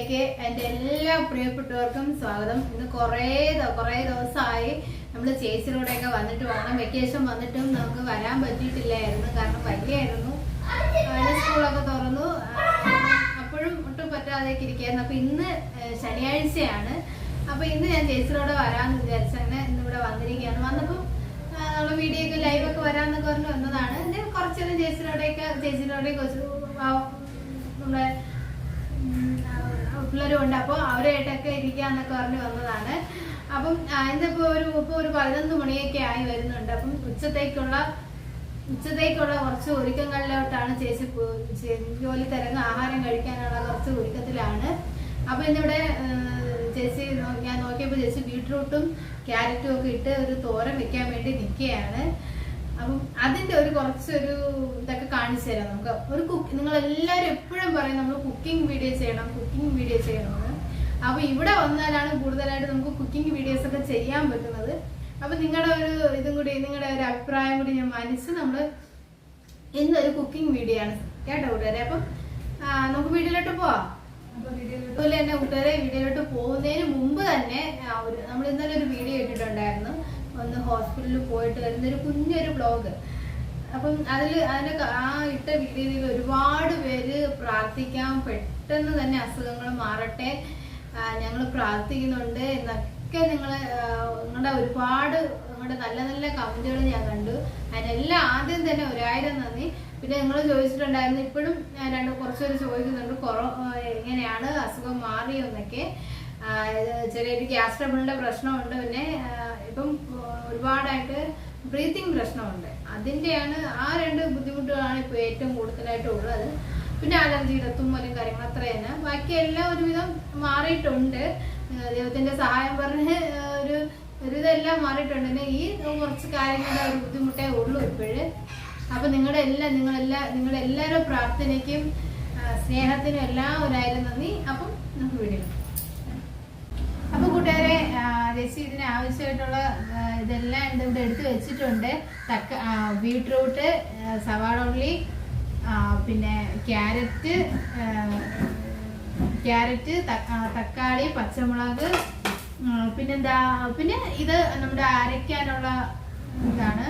വീഡിയോയിലേക്ക് എന്റെ എല്ലാ പ്രിയപ്പെട്ടവർക്കും സ്വാഗതം. ഇന്ന് കുറേ കുറേ ദിവസമായി നമ്മൾ ചേച്ചിയിലൂടെയൊക്കെ വന്നിട്ട് വേണം വെക്കേഷൻ വന്നിട്ടും നമുക്ക് വരാൻ പറ്റിയിട്ടില്ലായിരുന്നു. കാരണം വലിയായിരുന്നു സ്കൂളൊക്കെ തുറന്നു. അപ്പോഴും ഒട്ടും പറ്റാതെയൊക്കെ ഇരിക്കുകയായിരുന്നു. അപ്പം ഇന്ന് ശനിയാഴ്ചയാണ്. അപ്പം ഇന്ന് ഞാൻ ചേച്ചിയിലൂടെ വരാമെന്ന് വിചാരിച്ചങ്ങനെ ഇന്ന് ഇവിടെ വന്നിരിക്കുകയാണ്. വന്നപ്പോൾ നമ്മൾ വീഡിയോ ഒക്കെ ലൈവൊക്കെ വരാമെന്നൊക്കെ പറഞ്ഞ് വന്നതാണ്. എന്റെ കുറച്ചേരം ചേച്ചിയിലൂടെയൊക്കെ ചേച്ചിയിലൂടെയൊക്കെ നമ്മുടെ പിള്ളേരും ഉണ്ട് അപ്പോൾ അവരായിട്ടൊക്കെ ഇരിക്കാന്നൊക്കെ പറഞ്ഞ് വന്നതാണ്. അപ്പം ആ, ഇന്നിപ്പോ ഒരു ഇപ്പൊ ഒരു പതിനൊന്ന് മണിയൊക്കെ ആയി വരുന്നുണ്ട്. അപ്പം ഉച്ചത്തേക്കുള്ള ഉച്ചത്തേക്കുള്ള കുറച്ച് ഒരുക്കങ്ങളിലോട്ടാണ് ചേച്ചി ജോലി തിരങ്ങ് ആഹാരം കഴിക്കാനുള്ള കുറച്ച് ഒരുക്കത്തിലാണ്. അപ്പൊ ഇന്നിവിടെ ചേച്ചി ഞാൻ നോക്കിയപ്പോൾ ചേച്ചി ബീട്രൂട്ടും ക്യാരറ്റും ഒക്കെ ഇട്ട് ഒരു തോരൻ വെക്കാൻ വേണ്ടി നിൽക്കുകയാണ്. അപ്പം അതിന്റെ ഒരു കുറച്ചൊരു ഇതൊക്കെ കാണിച്ചു തരാം. നമുക്ക് ഒരു കുക്ക് നിങ്ങൾ എല്ലാവരും എപ്പോഴും പറയും നമ്മൾ കുക്കിംഗ് വീഡിയോ ചെയ്യണം കുക്കിംഗ് വീഡിയോ ചെയ്യണമെന്ന് അപ്പോൾ ഇവിടെ വന്നാലാണ് കൂടുതലായിട്ട് നമുക്ക് കുക്കിംഗ് വീഡിയോസ് ഒക്കെ ചെയ്യാൻ പറ്റുന്നത്. അപ്പൊ നിങ്ങളുടെ ഒരു ഇതും കൂടി നിങ്ങളുടെ ഒരു അഭിപ്രായം കൂടി ഞാൻ മാനിച്ച് നമ്മൾ ഇന്നൊരു കുക്കിംഗ് വീഡിയോ ആണ് കേട്ടോ കൂട്ടുകാരെ. അപ്പം നമുക്ക് വീഡിയോയിലോട്ട് പോവാം. അതുപോലെ തന്നെ കൂട്ടുകാരെ വീഡിയോയിലോട്ട് പോകുന്നതിന് മുമ്പ് തന്നെ ഒരു നമ്മൾ ഇന്നലെ ഒരു വീഡിയോ ഇട്ടിട്ടുണ്ടായിരുന്നു. ഒന്ന് ഹോസ്പിറ്റലിൽ പോയിട്ട് വരുന്ന ഒരു കുഞ്ഞൊരു ബ്ലോഗ് അപ്പം അതിൽ അതിനെ ആ ഇട്ട വീഡിയോയിൽ ഒരുപാട് പേര് പ്രാർത്ഥിക്കാൻ പെട്ടെന്ന് തന്നെ അസുഖങ്ങൾ മാറട്ടെ. ഞങ്ങൾ പ്രാർത്ഥിക്കുന്നുണ്ട് എന്നൊക്കെ നിങ്ങൾ നിങ്ങളുടെ ഒരുപാട് നിങ്ങളുടെ നല്ല നല്ല കമന്റുകൾ ഞാൻ കണ്ടു. അതിനെല്ലാം ആദ്യം തന്നെ ഒരായിരം നന്ദി. പിന്നെ നിങ്ങൾ ചോദിച്ചിട്ടുണ്ടായിരുന്നു ഇപ്പോഴും രണ്ട് കുറച്ചുപേര് ചോദിക്കുന്നുണ്ട് കുറ എങ്ങനെയാണ് അസുഖം മാറിയെന്നൊക്കെ ഇത് ചെറിയൊരു ഗ്യാസ് ട്രബിളിന്റെ പ്രശ്നമുണ്ട് പിന്നെ ഇപ്പം ഒരുപാടായിട്ട് ബ്രീത്തിങ് പ്രശ്നമുണ്ട്. അതിന്റെയാണ് ആ രണ്ട് ബുദ്ധിമുട്ടുകളാണ് ഇപ്പോൾ ഏറ്റവും കൂടുതലായിട്ട് ഉള്ളത് പിന്നെ അലർജിയുടെ തുമ്മലും കാര്യങ്ങൾ അത്ര തന്നെ ബാക്കി എല്ലാം ഒരുവിധം മാറിയിട്ടുണ്ട്. ദൈവത്തിന്റെ സഹായം പറഞ്ഞ് ഒരു ഒരുവിധമെല്ലാം മാറിയിട്ടുണ്ട്. പിന്നെ ഈ കുറച്ച് കാര്യങ്ങളുടെ ഒരു ബുദ്ധിമുട്ടേ ഉള്ളൂ ഇപ്പോഴും. അപ്പൊ നിങ്ങളുടെ എല്ലാം നിങ്ങളെല്ലാ നിങ്ങളുടെ എല്ലാവരുടെ പ്രാർത്ഥനയ്ക്കും സ്നേഹത്തിനും എല്ലാം ഒരായാലും നന്ദി. അപ്പം നമുക്ക് വീഡിയോ അപ്പൊ കൂട്ടുകാരെ ചേച്ചി ഇതിന് ആവശ്യമായിട്ടുള്ള ഇതെല്ലാം എന്താ ഇവിടെ എടുത്ത് വെച്ചിട്ടുണ്ട്. തക്ക ബീട്രൂട്ട് സവാള ഉള്ളി പിന്നെ ക്യാരറ്റ് ക്യാരറ്റ് തക്കാളി പച്ചമുളക് പിന്നെന്താ പിന്നെ ഇത് നമ്മുടെ അരയ്ക്കാനുള്ള ഇതാണ്.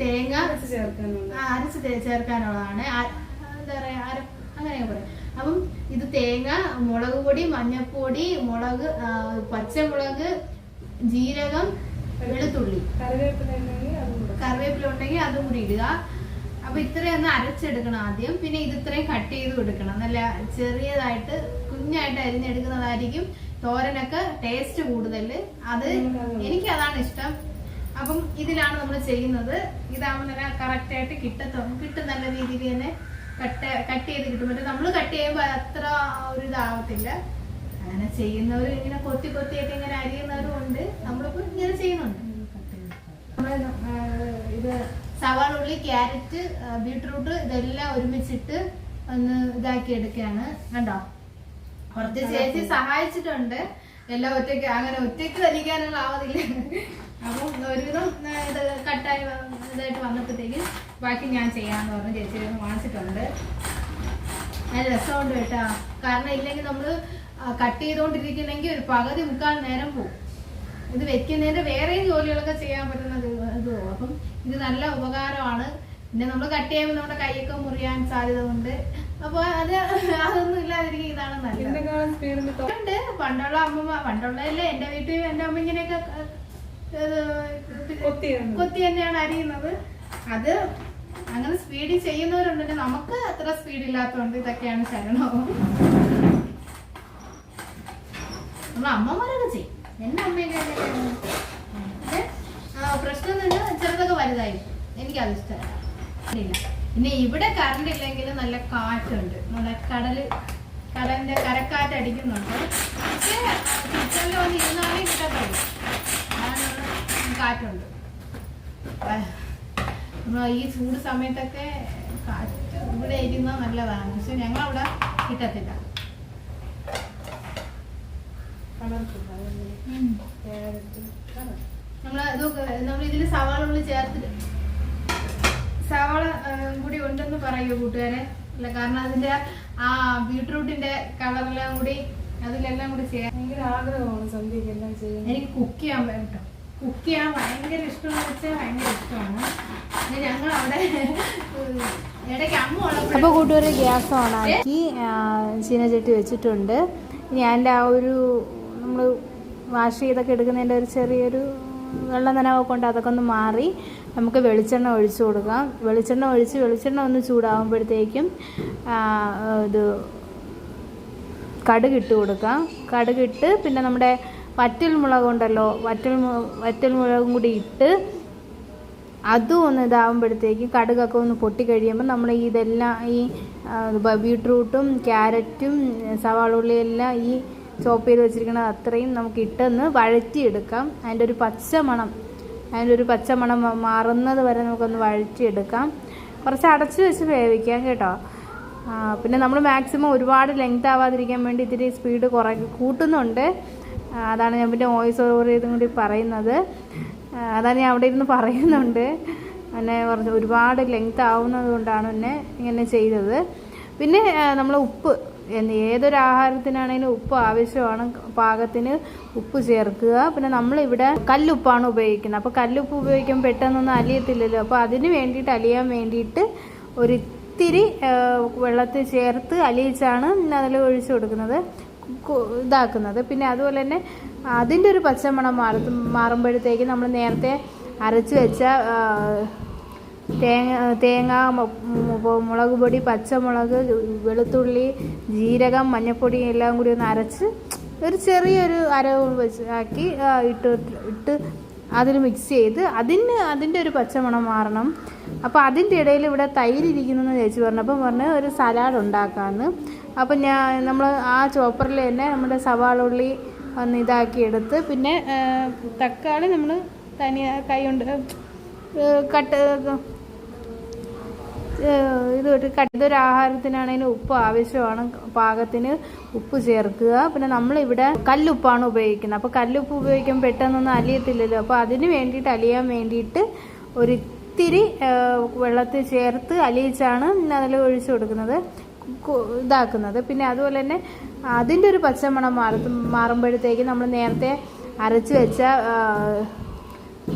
തേങ്ങ അരച്ച് ചേർക്കാനുള്ളതാണ്. എന്താ പറയാ അര അങ്ങനെയൊക്കെ പറയാം. അപ്പം ഇത് തേങ്ങ മുളക് പൊടി മഞ്ഞൾപ്പൊടി മുളക് പച്ചമുളക് ജീരകം വെളുത്തുള്ളി. കറിവേപ്പില ഉണ്ടെങ്കിൽ അതും കൂടി. ഇടുക. അപ്പൊ ഇത്രയും ഒന്ന് അരച്ചെടുക്കണം ആദ്യം. പിന്നെ ഇത് ഇത്രയും കട്ട് ചെയ്ത് എടുക്കണം നല്ല ചെറിയതായിട്ട് കുഞ്ഞായിട്ട് അരിഞ്ഞെടുക്കുന്നതായിരിക്കും തോരനൊക്കെ ടേസ്റ്റ് കൂടുതൽ അത് എനിക്ക് അതാണ് ഇഷ്ടം. അപ്പം ഇതിലാണ് നമ്മൾ ചെയ്യുന്നത്. ഇതാകുമ്പോൾ നല്ല കറക്റ്റ് ആയിട്ട് കിട്ടത്തോ കിട്ടും നല്ല രീതിയിൽ തന്നെ കട്ട് കട്ട് ചെയ്ത് കിട്ടും. മറ്റേ നമ്മൾ കട്ട് ചെയ്യുമ്പോൾ അത്ര ഒരു ഇതാവത്തില്ല. അങ്ങനെ ചെയ്യുന്നവരും ഇങ്ങനെ കൊത്തി കൊത്തിയൊക്കെ ഇങ്ങനെ അരിയുന്നവരും ഉണ്ട്. നമ്മളിപ്പോ ഇങ്ങനെ ചെയ്യുന്നുണ്ട്. ഇത് സവാള ഉള്ളി ക്യാരറ്റ് ബീട്രൂട്ട് ഇതെല്ലാം ഒരുമിച്ചിട്ട് ഒന്ന് ഇതാക്കി എടുക്കുകയാണ്. കണ്ടോ? കുറച്ച് ചേച്ചി സഹായിച്ചിട്ടുണ്ട്. എല്ലാം ഒറ്റയ്ക്ക് അങ്ങനെ ഒറ്റയ്ക്ക് ധരിക്കാനുള്ള ആവതില്ല. അപ്പം ഒരുവിധം ഇത് കട്ടായി ഇതായിട്ട് വന്നപ്പോഴത്തേക്ക് ബാക്കി ഞാൻ ചെയ്യാന്ന് പറഞ്ഞ് ചേച്ചി വാങ്ങിച്ചിട്ടുണ്ട്. നല്ല രസമുണ്ട് കേട്ടാ. കാരണം ഇല്ലെങ്കിൽ നമ്മൾ കട്ട് ചെയ്തുകൊണ്ടിരിക്കുന്നെങ്കിൽ ഒരു പകുതി മുക്കാൽ നേരം പോകും ഇത് വെക്കുന്നതിന്റെ വേറെയും ജോലികളൊക്കെ ചെയ്യാൻ പറ്റുന്ന ഇതോ അപ്പം ഇത് നല്ല ഉപകാരമാണ്. പിന്നെ നമ്മൾ കട്ട് ചെയ്യുമ്പോൾ നമ്മുടെ കൈയൊക്കെ മുറിയാൻ സാധ്യത ഉണ്ട് അപ്പൊ അത് അതൊന്നും ഇല്ലാതിരിക്കും ഇതാണ് നല്ലത്. പണ്ടുള്ള അമ്മ പണ്ടുള്ളതല്ലേ എന്റെ വീട്ടിൽ എന്റെ അമ്മ ഇങ്ങനെയൊക്കെ കൊത്തി തന്നെയാണ് അരിയുന്നത്. അത് അങ്ങനെ സ്പീഡിൽ ചെയ്യുന്നവരുണ്ടെങ്കിൽ നമുക്ക് അത്ര സ്പീഡ് ഇല്ലാത്തതുകൊണ്ട് ഇതൊക്കെയാണ് ശരണവും നമ്മൾ അമ്മമാരൊക്കെ ചെയ്യും. എന്റെ അമ്മയൊക്കെ. പക്ഷേ, പ്രശ്നം എന്ന് ചെറുതൊക്കെ വലുതായിരിക്കും. എനിക്കത് ഇഷ്ടമല്ല. പിന്നെ ഇവിടെ കറണ്ട് ഇല്ലെങ്കിൽ നല്ല കാറ്റുണ്ട്. നല്ല കടൽ കടലിന്റെ കരക്കാറ്റ് അടിക്കുന്നുണ്ട്. പക്ഷേ കിച്ചണിൽ വന്ന് ഇരുന്നാലേ കിട്ടാൻ കഴിയും കാറ്റുണ്ട്. ഈ ചൂട് സമയത്തൊക്കെ കാറ്റ് ഇവിടെ ഇരുന്നത് നല്ലതാണ്. പക്ഷെ ഞങ്ങളവിടെ കിട്ടത്തില്ല. നമ്മൾ നമ്മൾ ഇതിൽ സവാള ഉള്ളി ചേർത്തിട്ട് സവാള കൂടി ഉണ്ടെന്ന് പറയൂ കൂട്ടുകാരെ. അല്ല കാരണം അതിന്റെ ആ ബീട്രൂട്ടിന്റെ കളറെല്ലാം കൂടി അതിലെല്ലാം കൂടി ചെയ്യാൻ ഭയങ്കര ആഗ്രഹമാണ് സന്ധ്യക്ക് എല്ലാം ചെയ്യാൻ എനിക്ക് കുക്ക് ചെയ്യാൻ കേട്ടോ കുക്ക് ചെയ്യാൻ ഭയങ്കര ഇഷ്ടമെന്ന് വെച്ചാൽ ഭയങ്കര ഇഷ്ടമാണ്. പിന്നെ ഞങ്ങൾ അവിടെ ഇടയ്ക്ക് അമ്മ ഉള്ളപ്പോൾ അപ്പോൾ കൂട്ടുകാരെ ഗ്യാസ് ഓണാക്കി ചീനച്ചട്ടി വെച്ചിട്ടുണ്ട്. ഇനി അതിന്റെ ആ ഒരു നമ്മൾ വാഷ് ചെയ്തൊക്കെ എടുക്കുന്നതിന്റെ ഒരു ചെറിയൊരു വെള്ളം നനവൊക്കെ ഉണ്ട് അതൊക്കെ ഒന്ന് മാറി നമുക്ക് വെളിച്ചെണ്ണ ഒഴിച്ചു കൊടുക്കാം. വെളിച്ചെണ്ണ ഒഴിച്ച് വെളിച്ചെണ്ണ ഒന്ന് ചൂടാകുമ്പോഴത്തേക്കും ഇത് കടുക് ഇട്ട് കൊടുക്കാം. കടുക് ഇട്ട് പിന്നെ നമ്മുടെ വറ്റൽ മുളക് ഉണ്ടല്ലോ വറ്റൽ വറ്റൽ മുളകും കൂടി ഇട്ട് അതും ഒന്ന് ഇതാകുമ്പോഴത്തേക്കും കടുകൊക്കെ ഒന്ന് പൊട്ടി കഴിയുമ്പോൾ നമ്മൾ ഇതെല്ലാം ഈ ബീട്രൂട്ടും ക്യാരറ്റും സവാള ഉള്ളിയെല്ലാം ഈ ചോപ്പ് ചെയ്ത് വെച്ചിരിക്കുന്നത് അത്രയും നമുക്ക് ഇട്ടെന്ന് വഴറ്റിയെടുക്കാം. അതിന്റെ ഒരു പച്ച മണം അതിന്റെ ഒരു പച്ച മണം മാറുന്നത് വരെ നമുക്കൊന്ന് വഴറ്റിയെടുക്കാം. കുറച്ച് അടച്ച് വെച്ച് വേവിക്കാം കേട്ടോ. പിന്നെ നമ്മൾ മാക്സിമം ഒരുപാട് ലെങ്ത് ആവാതിരിക്കാൻ വേണ്ടി ഇത്തിരി സ്പീഡ് കുറ കൂട്ടുന്നുണ്ട്. അതാണ് ഞാൻ പിന്നെ വോയിസ് ഓവർ ചെയ്തും കൂടി പറയുന്നത്. അതാണ് ഞാൻ അവിടെ ഇരുന്ന് പറയുന്നുണ്ട്. എന്നെ കുറച്ച് ഒരുപാട് ലെങ്ത് ആവുന്നത് കൊണ്ടാണ് എന്നെ ഇങ്ങനെ ചെയ്തത്. പിന്നെ നമ്മൾ ഉപ്പ് ഏതൊരു ആഹാരത്തിനാണെങ്കിലും ഉപ്പ് ആവശ്യമാണ്. പാകത്തിന് ഉപ്പ് ചേർക്കുക. പിന്നെ നമ്മളിവിടെ കല്ലുപ്പാണ് ഉപയോഗിക്കുന്നത്. അപ്പോൾ കല്ലുപ്പ് ഉപയോഗിക്കുമ്പോൾ പെട്ടെന്നൊന്നും അലിയത്തില്ലല്ലോ. അപ്പോൾ അതിന് വേണ്ടിയിട്ട് അലിയാൻ വേണ്ടിയിട്ട് ഒരു ഇത്തിരി വെള്ളത്തിൽ ചേർത്ത് അലിയിച്ചാണ് അതിൽ ഒഴിച്ചു കൊടുക്കുന്നത്. ഇതാക്കുന്നത്. പിന്നെ അതുപോലെ തന്നെ അതിന്റെ ഒരു പച്ചമണം മാറ മാറുമ്പോഴത്തേക്ക് നമ്മൾ നേരത്തെ അരച്ച് വെച്ച തേങ്ങ തേങ്ങ മുളക് പൊടി പച്ചമുളക് വെളുത്തുള്ളി ജീരകം മഞ്ഞൾപ്പൊടി എല്ലാം കൂടി ഒന്ന് അരച്ച് ഒരു ചെറിയൊരു അരവ് വെച്ച് ആക്കി ഇട്ട് ഇട്ട് അതിൽ മിക്സ് ചെയ്ത് അതിന് അതിന്റെ ഒരു പച്ചമണം മാറണം. അപ്പോൾ അതിന്റെ ഇടയിൽ ഇവിടെ തൈരിരിക്കുന്നു ചേച്ചി പറഞ്ഞപ്പം പറഞ്ഞ് ഒരു സലാഡ് ഉണ്ടാക്കാമെന്ന് അപ്പം ഞാൻ നമ്മൾ ആ ചോപ്പറിൽ തന്നെ നമ്മുടെ സവാള ഉള്ളി ഒന്ന് ഇതാക്കി എടുത്ത് പിന്നെ തക്കാളി നമ്മൾ തനിയെ കൈ കൊണ്ട് കട്ട് ഇത് തൊട്ട് കട്ടൊരു ആഹാരത്തിനാണെങ്കിലും ഉപ്പ് ആവശ്യമാണ്. പാകത്തിന് ഉപ്പ് ചേർക്കുക. പിന്നെ നമ്മളിവിടെ കല്ലുപ്പാണ് ഉപയോഗിക്കുന്നത്. അപ്പോൾ കല്ലുപ്പ് ഉപയോഗിക്കുമ്പോൾ പെട്ടെന്നൊന്നും അലിയത്തില്ലല്ലോ. അപ്പോൾ അതിന് വേണ്ടിയിട്ട് അലിയാൻ വേണ്ടിയിട്ട് ഒരിത്തിരി വെള്ളത്തിൽ ചേർത്ത് അലിയിച്ചാണ് അതിൽ ഒഴിച്ചു കൊടുക്കുന്നത്. ഇതാക്കുന്നത്. പിന്നെ അതുപോലെ തന്നെ അതിന്റെ ഒരു പച്ചമണം മാറ മാറുമ്പോഴത്തേക്ക് നമ്മൾ നേരത്തെ അരച്ച് വെച്ച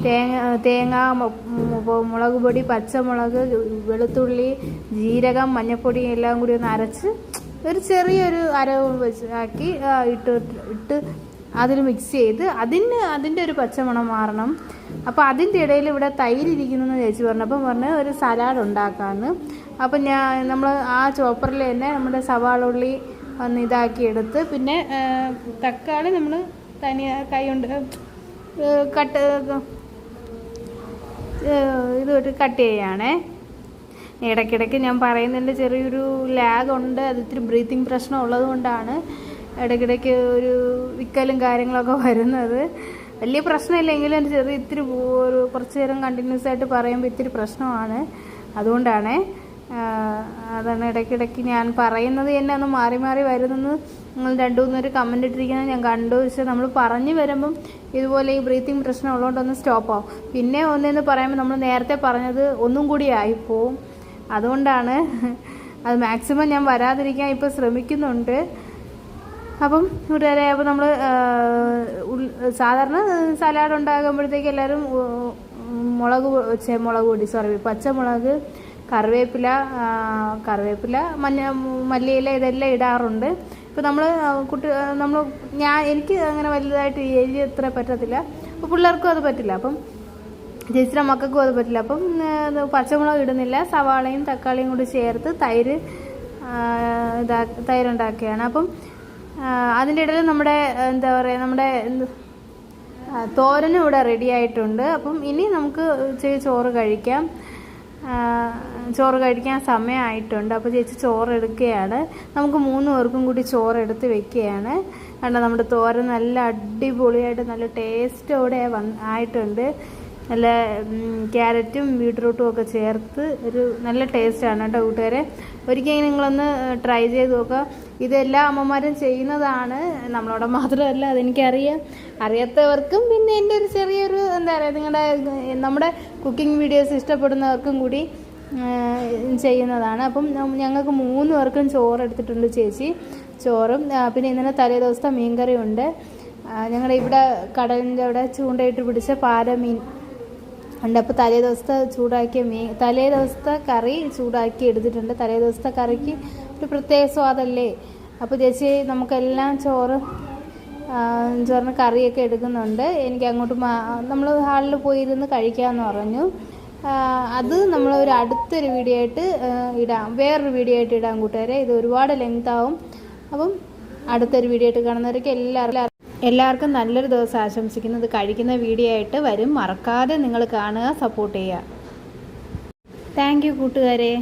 തേങ്ങ തേങ്ങ മുളക് പൊടി പച്ചമുളക് വെളുത്തുള്ളി ജീരകം മഞ്ഞൾപ്പൊടി എല്ലാം കൂടി ഒന്ന് അരച്ച് ഒരു ചെറിയൊരു അരവ് വെച്ച് ആക്കി ഇട്ട് ഇട്ട് അതിൽ മിക്സ് ചെയ്ത് അതിന് അതിന്റെ ഒരു പച്ചമണം മാറണം. അപ്പോൾ അതിന്റെ ഇടയിൽ ഇവിടെ തൈര് ഇരിക്കുന്നു ചേച്ചി പറഞ്ഞു. അപ്പം പറഞ്ഞ് ഒരു സലാഡ് ഉണ്ടാക്കാമെന്ന് അപ്പം ഞാൻ നമ്മൾ ആ ചോപ്പറിൽ തന്നെ നമ്മുടെ സവാള ഉള്ളി ഒന്ന് ഇതാക്കി എടുത്ത് പിന്നെ തക്കാളി നമ്മൾ തനിയെ കൈ കൊണ്ട് കട്ട് ഇത് കട്ട് ചെയ്യുകയാണേ ഇടയ്ക്കിടയ്ക്ക് ഞാൻ പറയുന്നതിന്റെ ചെറിയൊരു ലാഗ് ഉണ്ട്. അത് ഇത്തിരി ബ്രീത്തിങ് പ്രശ്നം ഉള്ളത് കൊണ്ടാണ് ഇടയ്ക്കിടയ്ക്ക് ഒരു വിക്കലും കാര്യങ്ങളൊക്കെ വരുന്നത്. വലിയ പ്രശ്നമില്ലെങ്കിലും എന്റെ ചെറിയ ഇത്തിരി ഒരു കുറച്ച് നേരം കണ്ടിന്യൂസ് ആയിട്ട് പറയുമ്പോൾ ഇത്തിരി പ്രശ്നമാണ്. അതുകൊണ്ടാണ് അതാണ് ഇടയ്ക്കിടയ്ക്ക് ഞാൻ പറയുന്നത് തന്നെ ഒന്ന് മാറി മാറി വരുന്നെന്ന് നിങ്ങൾ രണ്ടു മൂന്നൊരു കമന്റ് ഇട്ടിരിക്കുന്നത് ഞാൻ കണ്ടു. പക്ഷേ നമ്മൾ പറഞ്ഞു വരുമ്പം ഇതുപോലെ ഈ ബ്രീത്തിങ് പ്രശ്നം ഉള്ളതുകൊണ്ടൊന്ന് സ്റ്റോപ്പ് ആവും. പിന്നെ ഒന്നെന്ന് പറയുമ്പോൾ നമ്മൾ നേരത്തെ പറഞ്ഞത് ഒന്നും കൂടി ആയിപ്പോവും. അതുകൊണ്ടാണ് അത് മാക്സിമം ഞാൻ വരാതിരിക്കാൻ ഇപ്പോൾ ശ്രമിക്കുന്നുണ്ട്. അപ്പം കൂട്ടുകാരെ അപ്പോൾ നമ്മൾ സാധാരണ സലാഡ് ഉണ്ടാകുമ്പോഴത്തേക്ക് എല്ലാവരും മുളക് മുളക് പൊടി സോറി പച്ചമുളക് കറിവേപ്പില കറിവേപ്പില മഞ്ഞ മല്ലിയില ഇതെല്ലാം ഇടാറുണ്ട്. ഇപ്പോൾ നമ്മൾ കുട്ടി നമ്മൾ ഞാൻ എനിക്ക് അങ്ങനെ വലുതായിട്ട് എഴുതി അത്ര പറ്റത്തില്ല. അപ്പോൾ പിള്ളേർക്കും അത് പറ്റില്ല. അപ്പം ചേച്ചിയുടെ മക്കൾക്കും അത് പറ്റില്ല. അപ്പം പച്ചമുളക് ഇടുന്നില്ല. സവാളയും തക്കാളിയും കൂടി ചേർത്ത് തൈര് ഇതാ തൈരുണ്ടാക്കുകയാണ് അപ്പം അതിന്റെ ഇടയിൽ നമ്മുടെ എന്താ പറയുക നമ്മുടെ തോരനും ഇവിടെ റെഡി ആയിട്ടുണ്ട്. അപ്പം ഇനി നമുക്ക് ഇച്ചിരി ചോറ് കഴിക്കാം. ചോറ് കഴിക്കാൻ സമയമായിട്ടുണ്ട്. അപ്പോൾ ചേച്ചി ചോറ് എടുക്കുകയാണ്. നമുക്ക് മൂന്ന് പേർക്കും കൂടി ചോറ് എടുത്ത് വെക്കുകയാണ്. കണ്ടോ നമ്മുടെ തോരൻ നല്ല അടിപൊളിയായിട്ട് നല്ല ടേസ്റ്റോടെ വന്ന് ആയിട്ടുണ്ട്. നല്ല ക്യാരറ്റും ബീട്രൂട്ടും ഒക്കെ ചേർത്ത് ഒരു നല്ല ടേസ്റ്റാണ് കേട്ടോ കൂട്ടുകാരെ. ഒരിക്കലും നിങ്ങളൊന്ന് ട്രൈ ചെയ്ത് നോക്കുക. ഇതെല്ലാ അമ്മമാരും ചെയ്യുന്നതാണ്. നമ്മളോട് മാത്രമല്ല അതെനിക്കറിയാം. അറിയാത്തവർക്കും പിന്നെ എന്റെ ഒരു ചെറിയൊരു എന്താ പറയുക നിങ്ങളുടെ നമ്മുടെ കുക്കിംഗ് വീഡിയോസ് ഇഷ്ടപ്പെടുന്നവർക്കും കൂടി ചെയ്യുന്നതാണ്. അപ്പം ഞങ്ങൾക്ക് മൂന്ന് പേർക്കും ചോറ് എടുത്തിട്ടുണ്ട് ചേച്ചി. ചോറും പിന്നെ ഇന്നലെ തലേ ദിവസത്തെ മീൻകറിയുണ്ട്. ഞങ്ങളുടെ ഇവിടെ കടലിന്റെ അവിടെ ചൂണ്ടയിട്ട് പിടിച്ച പാരമീൻ ഉണ്ട്. അപ്പോൾ തലേ ദിവസത്തെ ചൂടാക്കിയ മീൻ തലേ ദിവസത്തെ കറി ചൂടാക്കി എടുത്തിട്ടുണ്ട്. തലേ ദിവസത്തെ കറിക്ക് ഒരു പ്രത്യേക സ്വാദല്ലേ അപ്പോൾ ചേച്ചി നമുക്കെല്ലാം ചോറ് ചോറിന് കറിയൊക്കെ എടുക്കുന്നുണ്ട്. എനിക്ക് അങ്ങോട്ട് നമ്മൾ ഹാളിൽ പോയിരുന്ന് കഴിക്കാമെന്ന് പറഞ്ഞു. അത് നമ്മൾ ഒരു അടുത്തൊരു വീഡിയോ ആയിട്ട് ഇടാം. വേറൊരു വീഡിയോ ആയിട്ട് ഇടാം കൂട്ടുകാരെ. ഇത് ഒരുപാട് ലെങ്ത് ആവും. അപ്പം അടുത്തൊരു വീഡിയോ ആയിട്ട് കാണുന്നവർക്ക് എല്ലാവർക്കും എല്ലാവർക്കും നല്ലൊരു ദിവസം ആശംസിക്കുന്നത് കഴിക്കുന്ന വീഡിയോ ആയിട്ട് വരും. മറക്കാതെ നിങ്ങൾ കാണുക സപ്പോർട്ട് ചെയ്യുക. താങ്ക് യു കൂട്ടുകാരെ.